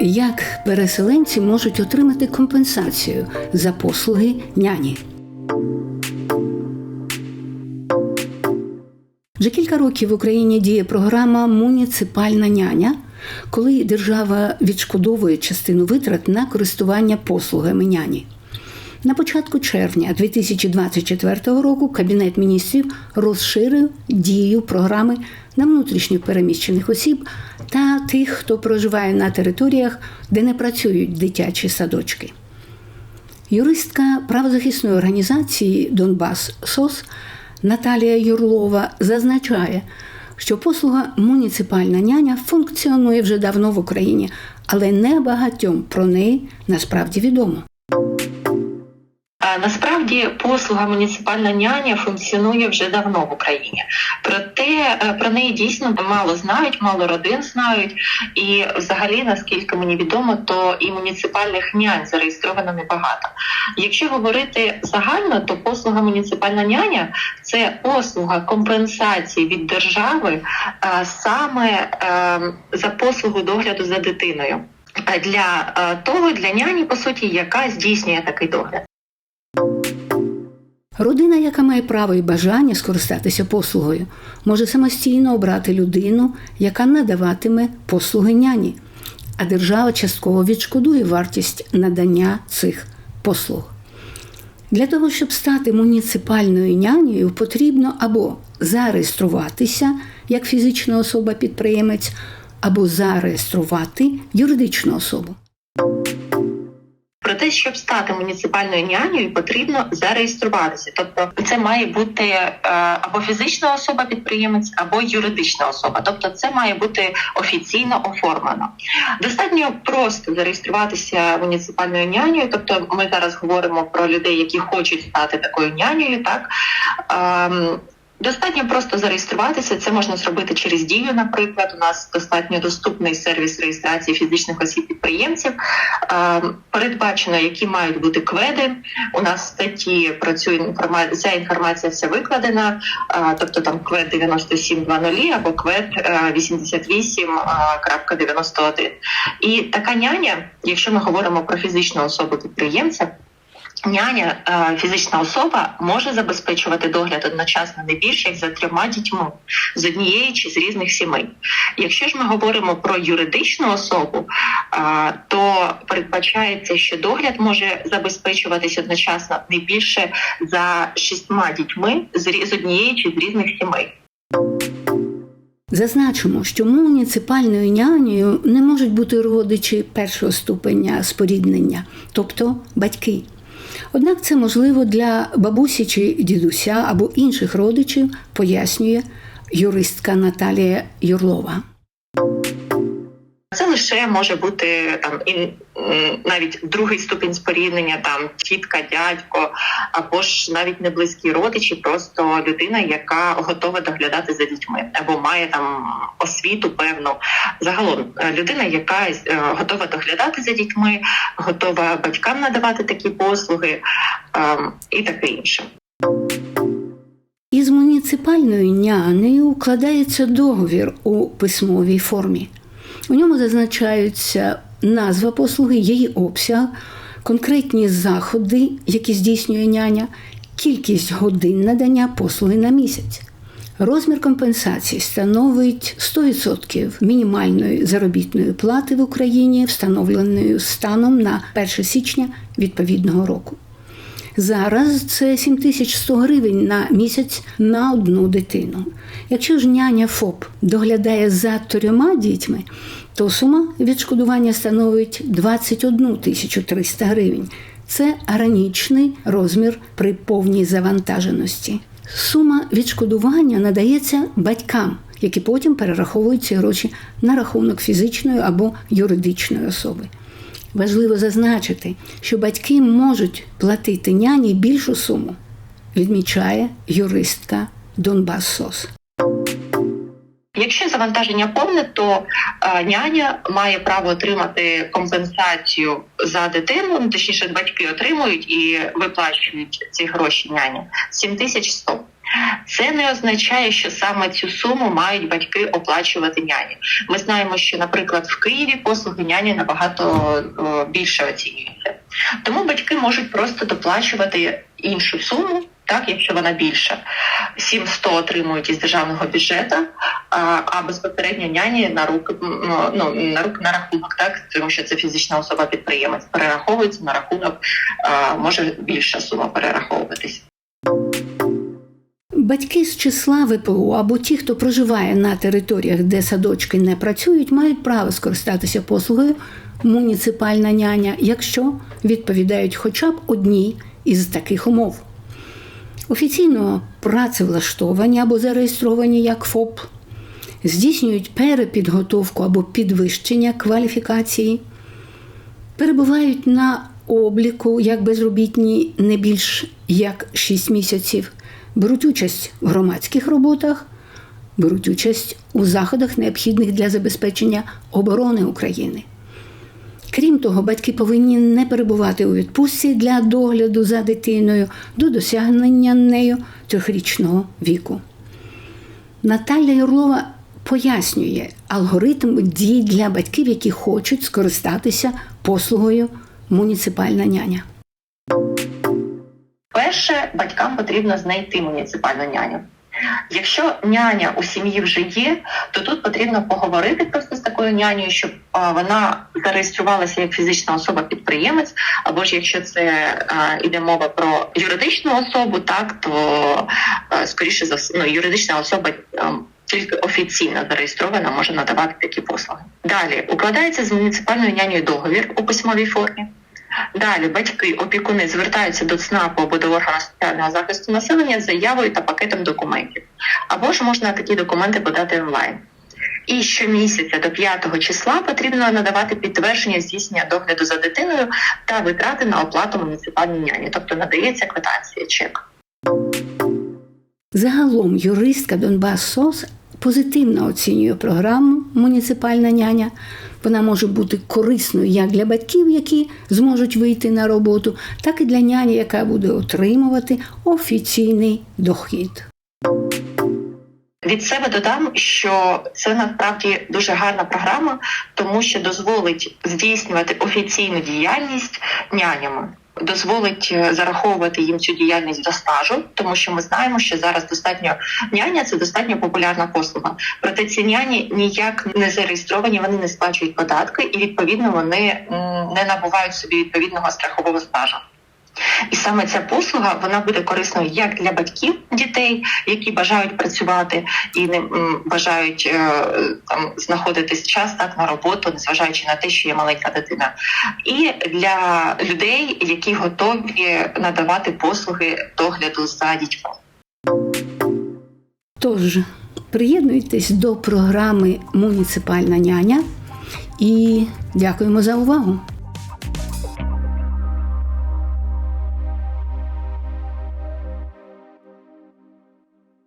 Як переселенці можуть отримати компенсацію за послуги няні? Вже кілька років в Україні діє програма Муніципальна няня, коли держава відшкодовує частину витрат на користування послугами няні. На початку червня 2024 року Кабінет міністрів розширив дію програми на внутрішньо переміщених осіб та тих, хто проживає на територіях, де не працюють дитячі садочки. Юристка правозахисної організації Донбас СОС Наталія Юрлова зазначає, що послуга муніципальна няня функціонує вже давно в Україні, але не багатьом про неї насправді відомо. Е, Насправді послуга муніципальна няня функціонує вже давно в Україні. Проте е, про неї дійсно мало знають, мало родин знають. І взагалі, наскільки мені відомо, то і муніципальних нянь зареєстровано небагато. Якщо говорити загально, то послуга муніципальна няня це послуга компенсації від держави е, саме за послугу догляду за дитиною. Для того, для няні, по суті, яка здійснює такий догляд. Родина, яка має право і бажання скористатися послугою, може самостійно обрати людину, яка надаватиме послуги няні, а держава частково відшкодує вартість надання цих послуг. Для того, щоб стати муніципальною нянею, потрібно або зареєструватися як фізична особа-підприємець, або зареєструвати юридичну особу. Те, щоб стати муніципальною нянею, потрібно зареєструватися. Тобто, це має бути е, або фізична особа підприємець, або юридична особа. Тобто, це має бути офіційно оформлено. Достатньо просто зареєструватися муніципальною нянею. Тобто, ми зараз говоримо про людей, які хочуть стати такою нянею, так. Достатньо просто зареєструватися. Це можна зробити через дію. Наприклад, у нас достатньо доступний сервіс реєстрації фізичних осіб підприємців. Е, Передбачено, які мають бути кведи. У нас в статті працює інформація. Ця інформація вся викладена. Е, Тобто там квед 9720 або квед е, 88.91. І така няня, якщо ми говоримо про фізичну особу підприємця. Няня, е, фізична особа, може забезпечувати догляд одночасно не більше як за трьома дітьми з однієї чи з різних сімей. Якщо ж ми говоримо про юридичну особу, е, то передбачається, що догляд може забезпечуватись одночасно не більше за шістьма дітьми з однієї чи з різних сімей. Зазначимо, що муніципальною нянею не можуть бути родичі першого ступеня споріднення, тобто батьки. Однак це можливо для бабусі чи дідуся або інших родичів, пояснює юристка Наталія Юрлова. Це лише може бути там і навіть другий ступінь споріднення, там тітка, дядько, або ж навіть не близькі родичі, просто людина, яка готова доглядати за дітьми, або має там освіту певну. Загалом е, людина, яка е, готова доглядати за дітьми, готова батькам надавати такі послуги ем, і таке інше. Із муніципальною нянею укладається договір у письмовій формі. У ньому зазначаються назва послуги, її обсяг, конкретні заходи, які здійснює няня, кількість годин надання послуги на місяць. Розмір компенсації становить 100% мінімальної заробітної плати в Україні, встановленої станом на 1 січня відповідного року. Зараз це 7100 гривень на місяць на одну дитину. Якщо ж няня ФОП доглядає за трьома дітьми, то сума відшкодування становить 21 тисячу 300 гривень. Це гранічний розмір при повній завантаженості. Сума відшкодування надається батькам, які потім перераховують ці гроші на рахунок фізичної або юридичної особи. Важливо зазначити, що батьки можуть платити няні більшу суму, відмічає юристка Донбас СОС. Якщо завантаження повне, то е, няня має право отримати компенсацію за дитину. Ну, точніше, батьки отримують і виплачують ці гроші няні 7100. Це не означає, що саме цю суму мають батьки оплачувати няні. Ми знаємо, що, наприклад, в Києві послуги няні набагато о, більше оцінюються. Тому батьки можуть просто доплачувати іншу суму, так якщо вона більша. 700 отримують із державного бюджету, а, безпосередньо няні на руки ну, ну, на рук на рахунок, так тому що це фізична особа підприємець перераховується на рахунок, може більша сума перераховуватись. Батьки з числа ВПО або ті, хто проживає на територіях, де садочки не працюють, мають право скористатися послугою муніципальна няня, якщо відповідають хоча б одній із таких умов. Офіційно працевлаштовані або зареєстровані як ФОП, здійснюють перепідготовку або підвищення кваліфікації, перебувають на обліку як безробітні не більш як 6 місяців, беруть участь в громадських роботах, беруть участь у заходах, необхідних для забезпечення оборони України. Крім того, батьки повинні не перебувати у відпустці для догляду за дитиною до досягнення нею трьохрічного віку. Наталя Юрлова пояснює алгоритм дій для батьків, які хочуть скористатися послугою муніципальна няня. Перше, батькам потрібно знайти муніципальну няню. Якщо няня у сім'ї вже є, то тут потрібно поговорити просто з такою нянею, щоб вона зареєструвалася як фізична особа-підприємець, або ж якщо це а, іде мова про юридичну особу, так то скоріше за ну, юридична особа. тільки офіційно зареєстрована може надавати такі послуги. Далі укладається з муніципальною нянею договір у письмовій формі. Далі батьки, опікуни звертаються до ЦНАПу або до органу соціального захисту населення з заявою та пакетом документів. Або ж можна такі документи подати онлайн. І щомісяця до 5 числа потрібно надавати підтвердження здійснення догляду за дитиною та витрати на оплату муніципальній няні, тобто надається квитанція чек. Загалом юристка Донбас СОС позитивно оцінює програму Муніципальна няня. Вона може бути корисною як для батьків, які зможуть вийти на роботу, так і для няні, яка буде отримувати офіційний дохід. Від себе додам, що це насправді дуже гарна програма, тому що дозволить здійснювати офіційну діяльність нянями. Дозволить е, зараховувати їм цю діяльність до стажу, тому що ми знаємо, що зараз достатньо няня це достатньо популярна послуга. Проте ці няні ніяк не зареєстровані, вони не сплачують податки, і відповідно вони не набувають собі відповідного страхового стажу. І саме ця послуга вона буде корисною як для батьків дітей, які бажають працювати і не бажають е, там знаходитись час так на роботу, незважаючи на те, що є маленька дитина, і для людей, які готові надавати послуги догляду за дітьми. Тож приєднуйтесь до програми Муніципальна няня і дякуємо за увагу.